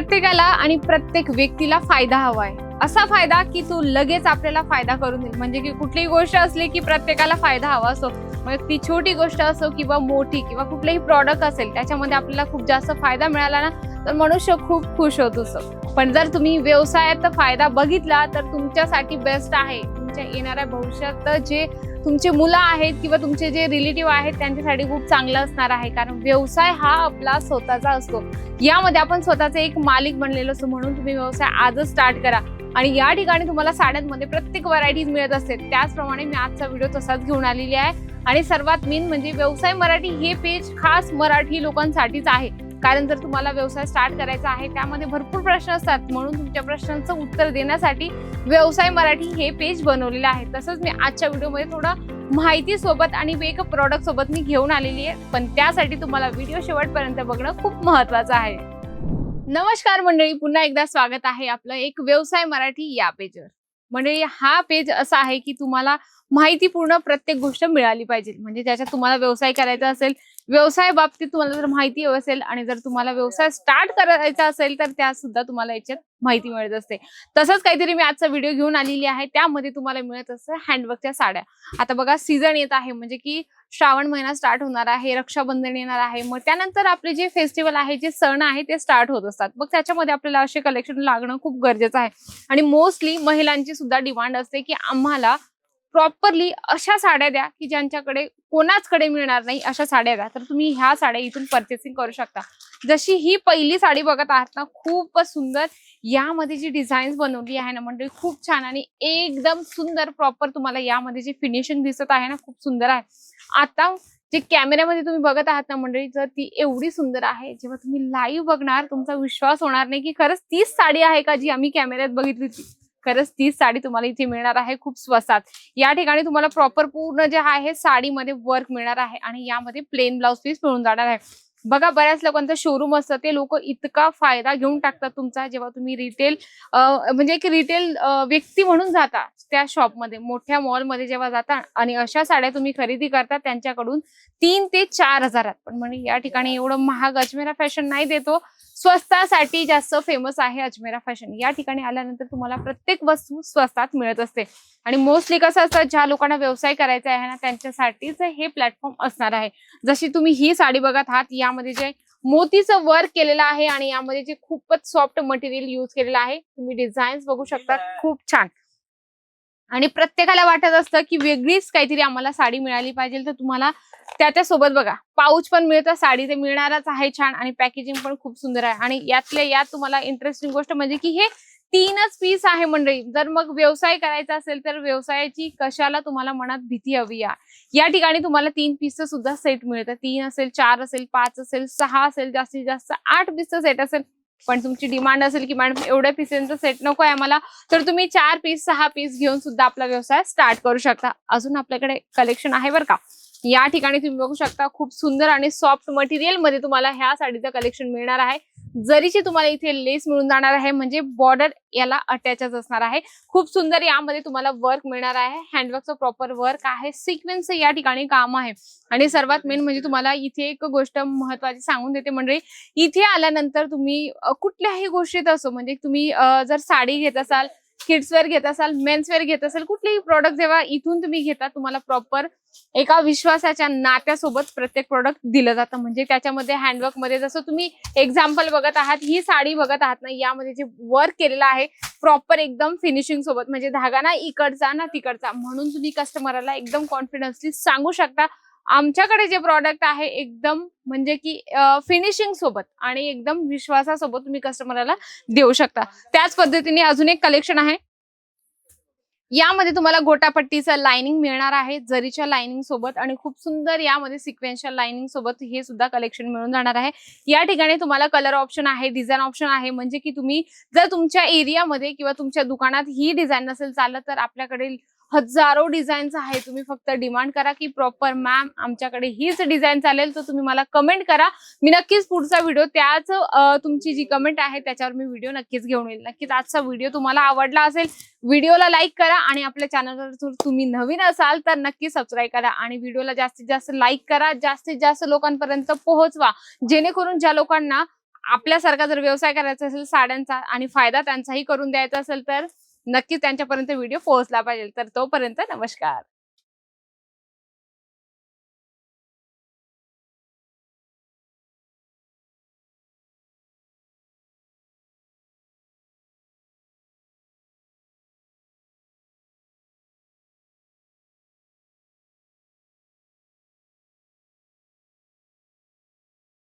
प्रत्येकाला आणि प्रत्येक व्यक्तीला फायदा हवाय असा फायदा की तो लगेच आपल्याला फायदा करून देईल. म्हणजे की कुठलीही गोष्ट असली की प्रत्येकाला फायदा हवा असो. मग ती छोटी गोष्ट असो किंवा मोठी किंवा कुठलेही प्रॉडक्ट असेल त्याच्यामध्ये आपल्याला खूप जास्त फायदा मिळाला ना तर मनुष्य खूप खुश होत. असं पण जर तुम्ही व्यवसायात फायदा बघितला तर तुमच्यासाठी बेस्ट आहे. तुमच्या येणाऱ्या भविष्यात जे तुमचे मुलं आहेत किंवा तुमचे जे रिलेटिव्ह आहेत त्यांच्यासाठी खूप चांगलं असणार आहे. कारण व्यवसाय हा आपला स्वतःचा असतो. यामध्ये आपण स्वतःचे एक मालिक बनलेलो असतो. म्हणून तुम्ही व्यवसाय आजच स्टार्ट करा. आणि या ठिकाणी तुम्हाला साड्यांमध्ये प्रत्येक व्हरायटीज मिळत असते. त्याचप्रमाणे मी आजचा व्हिडिओ तसाच घेऊन आलेली आहे. आणि सर्वात मेन म्हणजे व्यवसाय मराठी हे पेज खास मराठी लोकांसाठीच आहे. कारण जर तुम्हाला व्यवसाय स्टार्ट करायचा आहे त्यामध्ये भरपूर प्रश्न असतात. म्हणून तुमच्या प्रश्नांचं उत्तर देण्यासाठी व्यवसाय मराठी हे पेज बनवलेलं आहे. तसंच मी आजच्या व्हिडिओमध्ये थोडं माहिती सोबत आणि एक प्रॉडक्ट सोबत मी घेऊन आलेली आहे. पण त्यासाठी तुम्हाला व्हिडिओ शेवटपर्यंत बघणं खूप महत्वाचं आहे. नमस्कार मंडळी पुन्हा एकदा स्वागत आहे आपलं एक व्यवसाय मराठी या पेजवर मंडळी हा पेज असा आहे की तुम्हाला माहितीपूर्ण प्रत्येक गोष्ट मिळाली पाहिजे. म्हणजे ज्याच्यात तुम्हाला व्यवसाय करायचा असेल व्यवसाय बाबतीत तुम्हाला जर माहिती हवी असेल आणि जर तुम्हाला व्यवसाय स्टार्ट करायचा असेल तर त्या सुद्धा तुम्हाला याच्यात माहिती मिळत असते. तसंच काहीतरी मी आजचा व्हिडिओ घेऊन आलेली आहे. त्यामध्ये तुम्हाला मिळत असतं हँडवर्कच्या साड्या. आता बघा सीझन येत आहे म्हणजे की श्रावण महिना स्टार्ट होणार आहे रक्षाबंधन येणार आहे. मग त्यानंतर आपले जे फेस्टिवल आहे जे सण आहे ते स्टार्ट होत असतात. मग त्याच्यामध्ये आपल्याला असे कलेक्शन लागणं खूप गरजेचं आहे. आणि मोस्टली महिलांची सुद्धा डिमांड असते की आम्हाला प्रॉपरली अशा साड्या द्या की ज्यांच्याकडे कोणाचकडे मिळणार नाही अशा साड्या द्या. तर तुम्ही ह्या साड्या इथून परचेसिंग करू शकता. जशी ही पहिली साडी बघत आहात ना खूपच सुंदर. यामध्ये जी डिझाईन्स बनवली आहे ना मंडळी खूप छान आणि एकदम सुंदर प्रॉपर तुम्हाला यामध्ये जी फिनिशिंग दिसत आहे ना खूप सुंदर आहे. आता जे कॅमेऱ्यामध्ये तुम्ही बघत आहात ना मंडळी जर ती एवढी सुंदर आहे जेव्हा तुम्ही लाईव्ह बघणार तुमचा विश्वास होणार नाही की खरंच तीच साडी आहे का जी आम्ही कॅमेऱ्यात बघितली होती. खरंच तीच साडी तुम्हाला इथे मिळणार आहे खूप स्वस्तात या ठिकाणी तुम्हाला प्रॉपर पूर्ण जे आहे साडीमध्ये वर्क मिळणार आहे आणि यामध्ये प्लेन ब्लाऊज पीस मिळून जाणार आहे. बघा बऱ्याच लोकांचं शोरूम असतं ते लोक इतका फायदा घेऊन टाकतात तुमचा जेव्हा तुम्ही रिटेल म्हणजे एक रिटेल व्यक्ती म्हणून जाता त्या शॉपमध्ये मोठ्या मॉलमध्ये जेव्हा जाता आणि अशा साड्या तुम्ही खरेदी करता त्यांच्याकडून तीन ते चार हजारात. पण म्हणजे या ठिकाणी एवढं महाग अजमेरा फॅशन नाही देतो. स्वस्तासाठी जास्त फेमस आहे अजमेरा फॅशन या ठिकाणी आल्यानंतर तुम्हाला प्रत्येक वस्तू स्वस्तात मिळत असते. आणि मोस्टली कसं असतं ज्या लोकांना व्यवसाय करायचा आहे ना त्यांच्यासाठीच हे प्लॅटफॉर्म असणार आहे. जशी तुम्ही ही साडी बघत आहात यामध्ये जे मोतीचं वर्क केलेलं आहे आणि यामध्ये जे खूपच सॉफ्ट मटेरियल युज केलेलं आहे तुम्ही डिझाईन्स बघू शकता. खूप छान. आणि प्रत्येकाला वाटत असतं की वेगळीच काहीतरी आम्हाला साडी मिळाली पाहिजे. तर तुम्हाला त्या त्यासोबत बघा पाऊच पण मिळतं साडी ते मिळणारच आहे छान आणि पॅकेजिंग पण खूप सुंदर आहे. आणि यातल्या यात तुम्हाला इंटरेस्टिंग गोष्ट म्हणजे की हे तीनच पीस आहे मंडळी. जर मग व्यवसाय करायचा असेल तर व्यवसायाची कशाला तुम्हाला मनात भीती हवी या. या ठिकाणी तुम्हाला तीन पीसचं सुद्धा सेट मिळतं. तीन असेल चार असेल पाच असेल सहा असेल जास्तीत जास्त आठ पीसचं सेट असेल. पण तुमची डिमांड असेल की मॅडम एवढ्या पीसेंचं सेट नको आहे आम्हाला तर तुम्ही चार पीस सहा पीस घेऊन सुद्धा आपला व्यवसाय स्टार्ट करू शकता. अजून आपल्याकडे कलेक्शन आहे बरं का? या ठिकाणी तुम्ही बघू शकता खूप सुंदर आणि सॉफ्ट मटेरियलमध्ये तुम्हाला ह्या साडीचं कलेक्शन मिळणार आहे. जरीची तुम्हाला इथे लेस मिळून जाणार आहे म्हणजे बॉर्डर याला अटॅचच असणार आहे. खूप सुंदर यामध्ये तुम्हाला वर्क मिळणार आहे. हँडवर्कचं प्रॉपर वर्क आहे. सिक्वेन्स या ठिकाणी काम आहे. आणि सर्वात मेन म्हणजे तुम्हाला इथे एक गोष्ट महत्वाची सांगून देते म्हणजे इथे आल्यानंतर तुम्ही कुठल्याही गोष्टीत असो म्हणजे तुम्ही जर साडी घेत असाल किड्सवेअर घेत असाल मेन्सवेअर घेत असाल कुठलेही प्रॉडक्ट जेव्हा इथून तुम्ही घेता तुम्हाला प्रॉपर एका विश्वासाच्या नात्यासोबत प्रत्येक प्रोडक्ट दिलं जातं. म्हणजे त्याच्यामध्ये हँडवर्कमध्ये जसं तुम्ही एक्झाम्पल बघत आहात ही साडी बघत आहात ना यामध्ये जे वर्क केलेलं आहे प्रॉपर एकदम फिनिशिंग सोबत म्हणजे धागा ना इकडचा ना तिकडचा म्हणून तुम्ही कस्टमरला एकदम कॉन्फिडन्सली सांगू शकता आमच्याकडे जे प्रॉडक्ट आहे एकदम म्हणजे की फिनिशिंग सोबत आणि एकदम विश्वासासोबत तुम्ही कस्टमरला देऊ शकता. त्याच पद्धतीने अजून एक कलेक्शन आहे. यामध्ये तुम्हाला गोटापट्टीचं लाइनिंग मिळणार आहे जरीच्या लाइनिंग सोबत आणि खूप सुंदर यामध्ये सिक्वेन्शियल लाइनिंग सोबत हे सुद्धा कलेक्शन मिळून जाणार आहे. या ठिकाणी तुम्हाला कलर ऑप्शन आहे डिझाईन ऑप्शन आहे म्हणजे की तुम्ही जर तुमच्या एरियामध्ये किंवा तुमच्या दुकानात ही डिझाईन नसेल चालत तर आपल्याकडे हजारो डिझाईन्स आहे तुम्ही फक्त डिमांड करा की प्रॉपर मॅम आमच्याकडे हीच डिझाईन चालेल तर तुम्ही मला कमेंट करा. मी नक्कीच पुढचा व्हिडिओ त्याच तुमची जी कमेंट आहे त्याच्यावर मी व्हिडिओ नक्कीच घेऊन येईल. नक्कीच आजचा व्हिडिओ तुम्हाला आवडला असेल व्हिडिओला लाईक करा आणि आपल्या चॅनलवर जर तुम्ही नवीन असाल तर नक्की सबस्क्राईब करा आणि व्हिडिओला जास्तीत जास्त लाईक करा. जास्तीत जास्त लोकांपर्यंत पोहोचवा. जेणेकरून ज्या लोकांना आपल्यासारखा जर व्यवसाय करायचा असेल साड्यांचा आणि फायदा त्यांचाही करून द्यायचा असेल तर नक्कीच त्यांच्यापर्यंत व्हिडिओ पोहोचला पाहिजे. तर तोपर्यंत नमस्कार.